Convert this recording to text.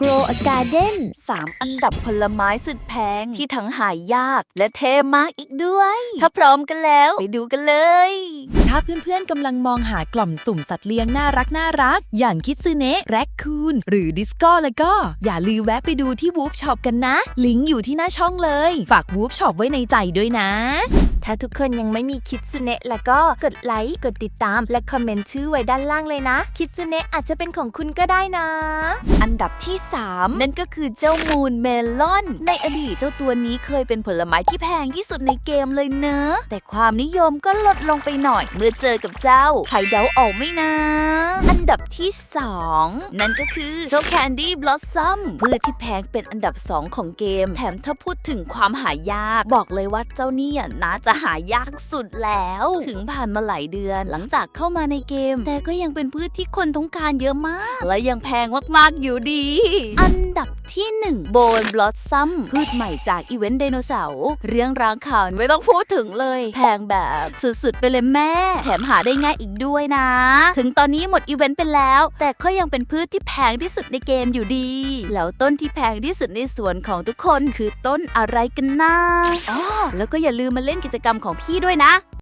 Grow a Garden 3 อันดับผลไม้สุดแพงที่ทั้งหายยากและเท่มากอีกด้วย ถ้าพร้อมกันแล้ว ไปดูกันเลย ถ้าเพื่อนๆกำลังมองหากล่อมสุ่มสัตว์เลี้ยงน่ารักน่ารัก อย่างคิดซึเนะแร็คคูนหรือดิสโก้แล้วก็ อย่าลืมแวะไปดูที่วูฟช็อปกันนะ ลิงก์อยู่ที่หน้าช่องเลย ฝากวูฟช็อปไว้ในใจด้วยนะ ถ้าทุกคนยังไม่มีคิดซุเนะแล้วก็กดไลค์กดติดตาม และคอมเมนต์ชื่อไว้ด้านล่างเลยนะ คิดซุเนะอาจจะเป็นของคุณก็ได้นะ อันดับที่ 3 นั่นก็คือเจ้ามูนเมลอน ในอดีตเจ้าตัวนี้เคยเป็นผลไม้ที่แพงที่สุดในเกมเลยเนอะแต่ความนิยมก็ลดลงไปหน่อย เมื่อเจอกับเจ้าใครเดาออกไหมนะ ดับที่ 2 นั่นก็คือเจ้าแคนดี้บลอสซัมพืชที่แพงเป็นอันดับ 2 ของเกม แถมถ้าพูดถึงความหายาก บอกเลยว่าเจ้าเนี่ยน่าจะหายากสุดแล้ว ถึงผ่านมาหลายเดือน หลังจากเข้ามาในเกม แต่ก็ยังเป็นพืชที่คนต้องการเยอะมาก และยังแพงมากๆอยู่ดี อัน บที่ 1 โบนบลอสซัมพืชใหม่จากอีเวนต์ไดโนเสาร์เรื่องรางข่าวไม่ต้องพูดถึงเลย แพงแบบสุดๆ ไปเลยแม่ แถมหาได้ง่ายอีกด้วยนะ ถึงตอนนี้หมดอีเวนต์ไปแล้ว แต่ก็ยังเป็นพืชที่แพงที่สุดในเกมอยู่ดี แล้วต้นที่แพงที่สุดในสวนของทุกคนคือต้นอะไรกันนะอ๋อแล้วก็อย่าลืมมาเล่นกิจกรรมของพี่ด้วยนะ